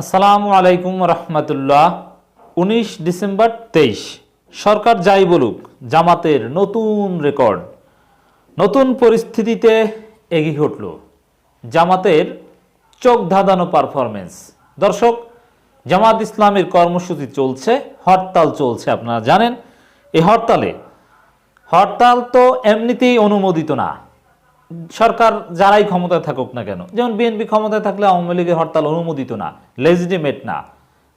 আসসালামু আলাইকুম রহমতুল্লাহ। উনিশ ডিসেম্বর তেইশ। সরকার যাই বলুক, জামাতের নতুন রেকর্ড। নতুন পরিস্থিতিতে এগিয়ে উঠল। জামাতের চোখ ধাঁধানো পারফরমেন্স দর্শক, জামাত ইসলামের কর্মসূচি চলছে, হরতাল চলছে, আপনারা জানেন। এই হরতালে, হরতাল তো এমনিতেই অনুমোদিত না। সরকার যারাই ক্ষমতায় থাকুক না কেন, যেমন বিএনপি ক্ষমতায় থাকলে আওয়ামী লীগের হরতাল অনুমোদিত না লেজিটিমেট না।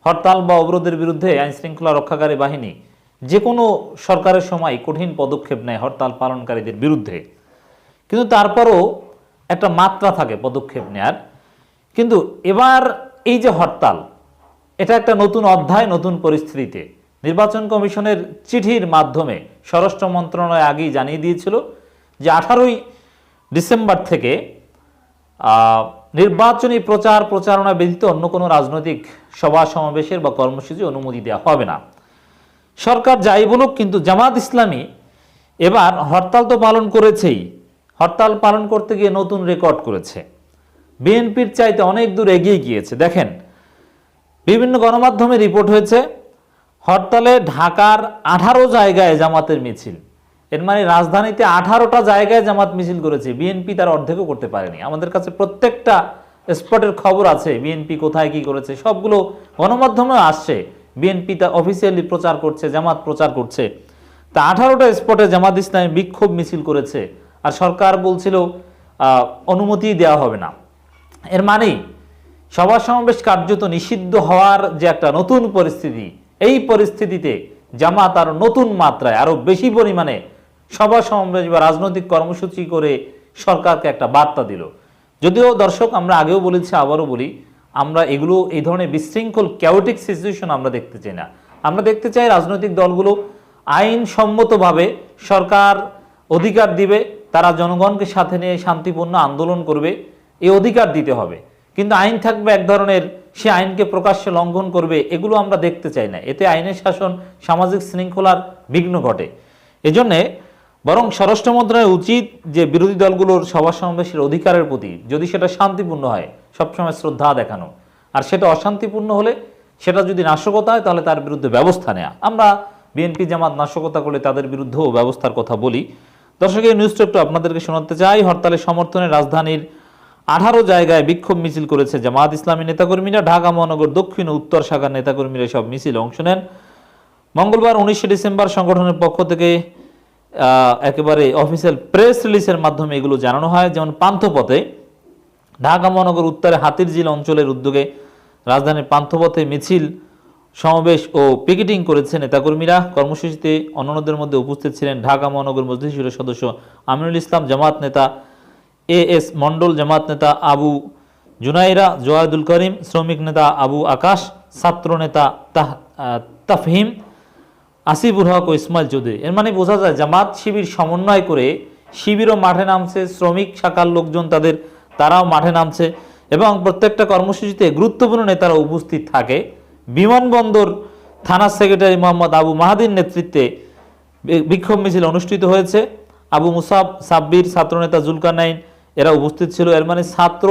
হরতাল বা অবরোধের বিরুদ্ধে আইন শৃঙ্খলা রক্ষাকারী বাহিনী যে কোনো সরকারের সময় কঠিন পদক্ষেপ নেয় হরতাল পালনকারীদের বিরুদ্ধে। কিন্তু তারপরও একটা মাত্রা থাকে পদক্ষেপ নেয়ার। কিন্তু এবার এই যে হরতাল, এটা একটা নতুন অধ্যায়, নতুন পরিস্থিতিতে। নির্বাচন কমিশনের চিঠির মাধ্যমে স্বরাষ্ট্র মন্ত্রণালয় আগেই জানিয়ে দিয়েছিল যে আঠারোই ডিসেম্বর থেকে নির্বাচনী প্রচার প্রচারণা ব্যতীত অন্য কোনো রাজনৈতিক সভা সমাবেশের বা কর্মসূচি অনুমতি দেওয়া হবে না। সরকার যাই বলুক, কিন্তু জামাত ইসলামী এবার হরতাল তো পালন করেছেই। হরতাল পালন করতে গিয়ে নতুন রেকর্ড করেছে। বিএনপির চাইতে অনেক দূর এগিয়ে গিয়েছে। দেখেন, বিভিন্ন গণমাধ্যমে রিপোর্ট হয়েছে, হরতালে ঢাকার আঠারো জায়গায় জামাতের মিছিল। এর মানে রাজধানীতে আঠারোটা জায়গায় জামাত মিছিল করেছে। বিএনপি তার অর্ধেকও করতে পারেনি। আমাদের কাছে প্রত্যেকটা স্পটের খবর আছে বিএনপি কোথায় কি করেছে, সবগুলো গণমাধ্যমেও আসছে। বিএনপি তা অফিসিয়ালি প্রচার করছে, জামাত প্রচার করছে। তা আঠারোটা স্পটে জামাত ইসলামী বিক্ষোভ মিছিল করেছে। আর সরকার বলছিল অনুমতি দেওয়া হবে না। এর মানেই সভা সমাবেশ কার্যত নিষিদ্ধ হওয়ার যে একটা নতুন পরিস্থিতি, এই পরিস্থিতিতে জামাত আরও নতুন মাত্রায়, আরও বেশি পরিমাণে সভা সমাবেশ বা রাজনৈতিক কর্মসূচি করে সরকারকে একটা বার্তা দিল। যদিও দর্শক, আমরা আগেও বলেছি, আবারও বলি, আমরা এগুলো, এই ধরনের বিশৃঙ্খল ক্যাওটিক সিচুয়েশন আমরা দেখতে চাই না। আমরা দেখতে চাই রাজনৈতিক দলগুলো আইনসম্মতভাবে সরকার অধিকার দিবে, তারা জনগণকে সাথে নিয়ে শান্তিপূর্ণ আন্দোলন করবে এই অধিকার দিতে হবে। কিন্তু আইন থাকবে এক ধরনের, সে আইনকে প্রকাশ্যে লঙ্ঘন করবে, এগুলো আমরা দেখতে চাই না। এতে আইনের শাসন, সামাজিক শৃঙ্খলার বিঘ্ন ঘটে। এজন্যে বরং স্বরাষ্ট্র মন্ত্রণালয়ের উচিত যে বিরোধী দলগুলোর সভা সমাবেশের অধিকারের প্রতি যদি সেটা শান্তিপূর্ণ হয়, সবসময় শ্রদ্ধা দেখানো। আর সেটা অশান্তিপূর্ণ হলে সেটা যদি নাশকতা হয়, তাহলে তার বিরুদ্ধে ব্যবস্থা নেওয়া আমরা বিএনপি জামাত নাশকতা করলে তাদের বিরুদ্ধেও ব্যবস্থার কথা বলি। দর্শক, এই নিউজটা একটু আপনাদেরকে শোনাতে চাই। হরতালের সমর্থনে রাজধানীর আঠারো জায়গায় বিক্ষোভ মিছিল করেছে জামাত ইসলামী নেতাকর্মীরা। ঢাকা, মহানগর, দক্ষিণ ও উত্তর শাখার নেতাকর্মীরা সব মিছিল অংশ নেন। মঙ্গলবার উনিশে ডিসেম্বর সংগঠনের পক্ষ থেকে একেবারে অফিসিয়াল প্রেস রিলিজের মাধ্যমে এগুলো জানানো হয়। যেমন পান্থপথে, ঢাকা মহানগর উত্তরে হাতিরঝিল অঞ্চলের উদ্যোগে রাজধানীর পান্থপথে মিছিল, সমাবেশ ও পিকেটিং করেছে নেতাকর্মীরা। কর্মসূচিতে অন্যান্যদের মধ্যে উপস্থিত ছিলেন ঢাকা মহানগর মজলিসের সদস্য আমিনুল ইসলাম জামাত নেতা এ এস মন্ডল জামাত নেতা আবু জুনাইরা জোয়াদুল করিম, শ্রমিক নেতা আবু আকাশ, ছাত্র নেতা তাফহিম আসিফুল হক ও ইসমাইল চৌধুরী। এর মানে বোঝা যায় জামাত শিবির সমন্বয় করে শিবিরও মাঠে নামছে, শ্রমিক শাখার লোকজন তাদের, তারাও মাঠে নামছে এবং প্রত্যেকটা কর্মসূচিতে গুরুত্বপূর্ণ নেতারা উপস্থিত থাকে। বিমানবন্দর থানা সেক্রেটারি মোহাম্মদ আবু মাহাদির নেতৃত্বে বিক্ষোভ মিছিল অনুষ্ঠিত হয়েছে। আবু মুসাব সাব্বির, ছাত্রনেতা জুলকানাইন, এরা উপস্থিত ছিল। এর মানে ছাত্র,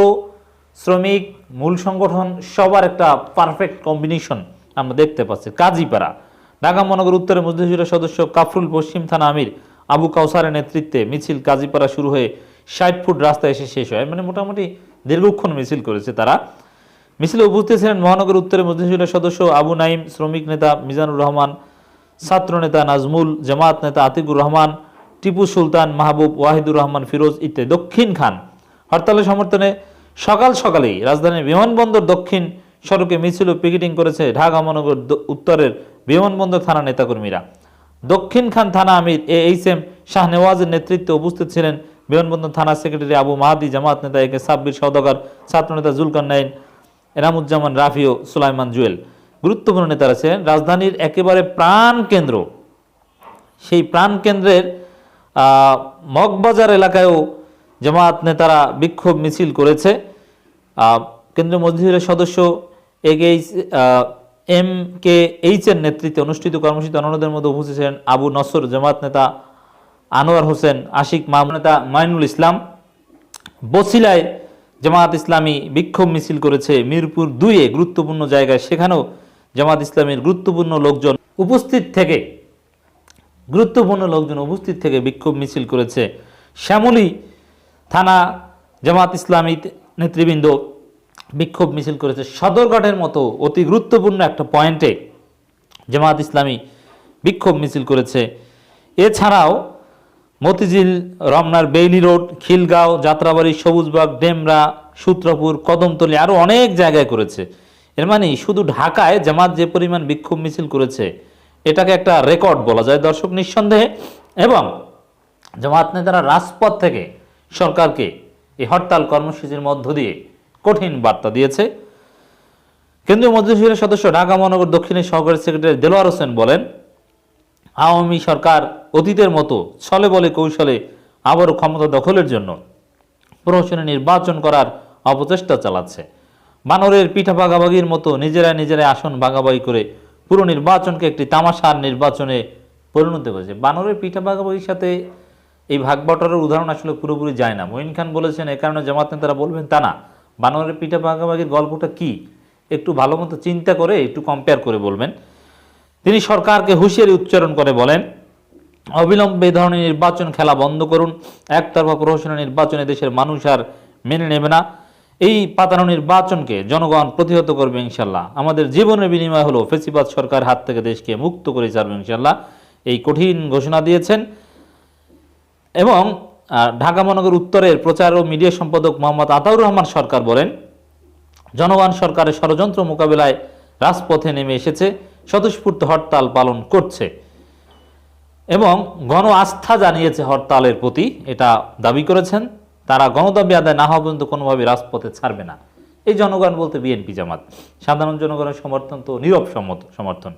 শ্রমিক, মূল সংগঠন, সবার একটা পারফেক্ট কম্বিনেশন আমরা দেখতে পাচ্ছি। কাজীপাড়া। ঢাকা মহানগর উত্তরে মজলিসুরের সদস্য কাফরুল পশ্চিম থানা আমির আবু কাউসারের নেতৃত্বে মিছিল কাজীপাড়া শুরু হয়ে ষাট ফুট রাস্তায় এসে শেষ হয়। মানে মোটামুটি দীর্ঘক্ষণ মিছিল করেছে তারা। মিছিলে উপস্থিত ছিলেন মহানগর উত্তরে মজলিসুরের সদস্য আবু নাইম শ্রমিক নেতা মিজানুর রহমান, ছাত্র নেতা নাজমুল, জামাত নেতা আতিকুর রহমান, টিপু সুলতান, মাহবুব ওয়াহিদুর রহমান ফিরোজ ইত্যাদি দক্ষিণ খান। হরতালের সমর্থনে সকাল সকালেই রাজধানীর বিমানবন্দর দক্ষিণ সড়কে মিছিল পিকেটিং করেছে ঢাকা মহানগর উত্তরের বিমানবন্দর থানা নেতাকর্মীরা। দক্ষিণ খান থানা আমির এ এইচ এম শাহ নেওয়াজের নেতৃত্বে উপস্থিত ছিলেন বিমানবন্দর থানা সেক্রেটারি আবু মাহাদি জামাত নেতা একে সাব্বির, সওদাগর ছাত্রনেতা জুলকার নাইন এনামুজ্জামান রাফি ও সুলাইমান জুয়েল। গুরুত্বপূর্ণ নেতারা ছিলেন। রাজধানীর একেবারে প্রাণ কেন্দ্র। সেই প্রাণ কেন্দ্রের মগবাজার এলাকায়ও জামাত নেতারা বিক্ষোভ মিছিল করেছে। কেন্দ্রীয় মজলিসের সদস্য এগেইচ এম কে এইচ এর নেতৃত্বে অনুষ্ঠিত কর্মসূচিতে অন্যদের মধ্যে উপস্থিত ছিলেন আবু নসর জামাত নেতা আনোয়ার হোসেন, আশিক মাহমুদ নেতা মাইনুল ইসলাম। বসিলায় জামাত ইসলামী বিক্ষোভ মিছিল করেছে মিরপুর দুইয়ে গুরুত্বপূর্ণ জায়গায়। সেখানেও জামাত ইসলামীর গুরুত্বপূর্ণ লোকজন উপস্থিত থেকে গুরুত্বপূর্ণ লোকজন উপস্থিত থেকে বিক্ষোভ মিছিল করেছে। শ্যামলী থানা জামাত ইসলামী নেতৃবৃন্দ বিক্ষোভ মিছিল করেছে সদরঘাটের মতো অতি গুরুত্বপূর্ণ একটা পয়েন্টে জামাত ইসলামী বিক্ষোভ মিছিল করেছে। এছাড়াও মতিঝিল, রমনার বেইলি রোড, খিলগাঁও, যাত্রাবাড়ি, সবুজবাগ, ডেমরা, সূত্রপুর, কদমতলী আরও অনেক জায়গায় করেছে। এর মানে শুধু ঢাকায় জামাত যে পরিমাণ বিক্ষোভ মিছিল করেছে, এটাকে একটা রেকর্ড বলা যায় দর্শক নিঃসন্দেহে। এবং জামাত নেতারা রাজপথ থেকে সরকারকে এই হরতাল কর্মসূচির মধ্য দিয়ে কঠিন বার্তা দিয়েছে। কেন্দ্রীয় মন্ত্রিসভার সদস্য ঢাকা মহানগর দক্ষিণের সহকারী সেক্রেটারি দেলোয়ার হোসেন বলেন, আওয়ামী সরকার অতীতের মতো ছলে বলে কৌশলে আবারও ক্ষমতা দখলের জন্য প্রহসনে নির্বাচন করার অপচেষ্টা চালাচ্ছে। বানরের পিঠা ভাগাভাগির মতো নিজেরা নিজেরাই আসন ভাগাভাগি করে পুরো নির্বাচনকে একটি তামাশার নির্বাচনে পরিণত করেছে। বানরের পিঠা ভাগাভাগির সাথে এই ভাগ বটরের উদাহরণ আসলে পুরোপুরি যায় না। মঈন খান বলেছেন, এ কারণে জামাত নেতারা বলবেন তা না। বানরের পিঠা ভাগাভাগির গল্পটা কি? একটু ভালো মতো চিন্তা করে একটু কম্পেয়ার করে বলবেন। তিনি সরকারকে হুঁশিয়ারি উচ্চারণ করে বলেন, অবিলম্বে ধরনের নির্বাচন খেলা বন্ধ করুন। একতরফা প্রহসনের নির্বাচনে দেশের মানুষ আর মেনে নেবে না। এই পাতানো নির্বাচনকে জনগণ প্রতিহত করবে ইনশাল্লাহ। আমাদের জীবনের বিনিময় হলো ফেসিবাদ সরকার হাত থেকে দেশকে মুক্ত করে ছাড়বে ইনশাল্লাহ। এই কঠিন ঘোষণা দিয়েছেন এবং ঢাকা মহানগর উত্তরের প্রচার ও মিডিয়া সম্পাদক মোহাম্মদ আতাউর রহমান সরকার বলেন, জনগণ সরকারের ষড়যন্ত্র মোকাবেলায় রাজপথে নেমে এসেছে, স্বতঃস্ফূর্ত হরতাল পালন করছে এবং গণ আস্থা জানিয়েছে হরতালের প্রতি, এটা দাবি করেছেন। তারা গণদাবি আদায় না হওয়া পর্যন্ত কোনোভাবে রাজপথে ছাড়বে না। এই জনগণ বলতে বিএনপি জামাত। সাধারণ জনগণের সমর্থন তো নীরব সমর্থন।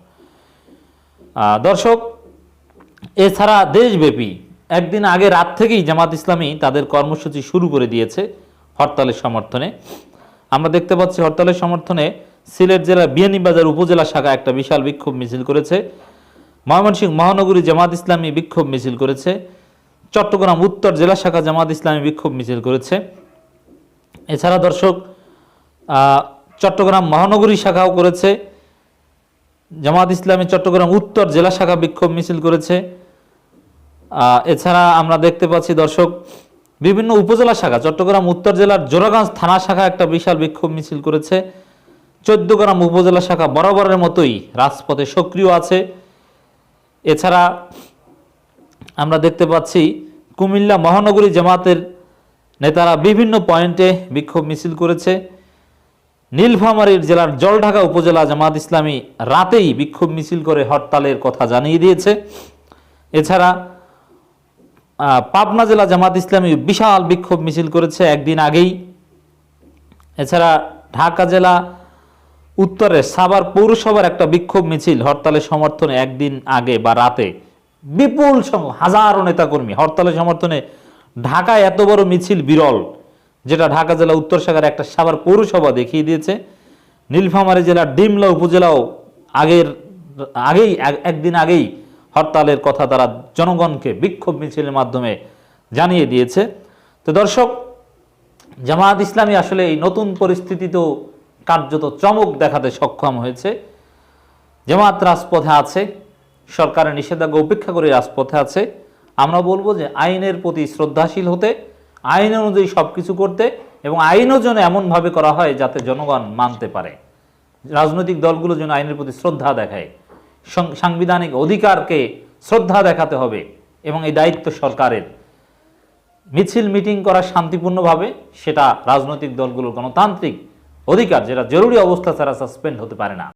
দর্শক, এছাড়া দেশব্যাপী একদিন আগে রাত থেকেই জামাত ইসলামী তাদের কর্মসূচি শুরু করে দিয়েছে হরতালের সমর্থনে। আমরা দেখতে পাচ্ছি হরতালের সমর্থনে সিলেট জেলার বিয়ানীবাজার উপজেলা শাখা একটা বিশাল বিক্ষোভ মিছিল করেছে। ময়মনসিংহ মহানগরী জামাত ইসলামী বিক্ষোভ মিছিল করেছে। চট্টগ্রাম উত্তর জেলা শাখা জামাত ইসলামী বিক্ষোভ মিছিল করেছে। এছাড়া দর্শক চট্টগ্রাম মহানগরী শাখাও করেছে। জামাত ইসলামী চট্টগ্রাম উত্তর জেলা শাখা বিক্ষোভ মিছিল করেছে। এছাড়া আমরা দেখতে পাচ্ছি, দর্শক, বিভিন্ন উপজেলা শাখা, চট্টগ্রাম, উত্তর জেলার জোরাগঞ্জ থানা শাখা একটা বিশাল বিক্ষোভ মিছিল করেছে। চোদ্দগ্রাম উপজেলা শাখা বরাবরের মতোই রাজপথে সক্রিয় আছে। এছাড়া আমরা দেখতে পাচ্ছি, কুমিল্লা মহানগরী জামাতের নেতারা বিভিন্ন পয়েন্টে বিক্ষোভ মিছিল করেছে। নীলফামারীর জেলার জলঢাকা উপজেলা জামাত ইসলামী রাতেই বিক্ষোভ মিছিল করে হরতালের কথা জানিয়ে দিয়েছে। এছাড়া পাবনা জেলা জামাত ইসলামী বিশাল বিক্ষোভ মিছিল করেছে একদিন আগেই। এছাড়া ঢাকা জেলা উত্তরের সাভার পৌরসভার একটা বিক্ষোভ মিছিল হরতালের সমর্থনে একদিন আগে বা রাতে। বিপুল হাজারো নেতাকর্মী হরতালের সমর্থনে ঢাকায় এত বড় মিছিল বিরল, যেটা ঢাকা জেলা উত্তর শাখার একটা সাভার পৌরসভা দেখিয়ে দিয়েছে। নীলফামারী জেলার ডিমলা উপজেলাও আগের, আগেই, এক- একদিন আগেই হরতালের কথা তারা জনগণকে বিক্ষোভ মিছিলের মাধ্যমে জানিয়ে দিয়েছে। তো দর্শক, জামায়াত ইসলামী আসলে এই নতুন পরিস্থিতিতেও কার্যত চমক দেখাতে সক্ষম হয়েছে। জামাত রাজপথে আছে, সরকারের নিষেধাজ্ঞা উপেক্ষা করে রাজপথে আছে। আমরা বলব যে আইনের প্রতি শ্রদ্ধাশীল হতে, আইন অনুযায়ী সব কিছু করতে এবং আইনও যেন এমনভাবে করা হয় যাতে জনগণ মানতে পারে। রাজনৈতিক দলগুলো যেন আইনের প্রতি শ্রদ্ধা দেখায়। সাংবিধানিক অধিকারকে শ্রদ্ধা দেখাতে হবে এবং এই দায়িত্ব সরকারের। মিছিল, মিটিং করা শান্তিপূর্ণভাবে সেটা রাজনৈতিক দলগুলোর গণতান্ত্রিক অধিকার, যেটা জরুরি অবস্থা ছাড়া সাসপেন্ড হতে পারে না।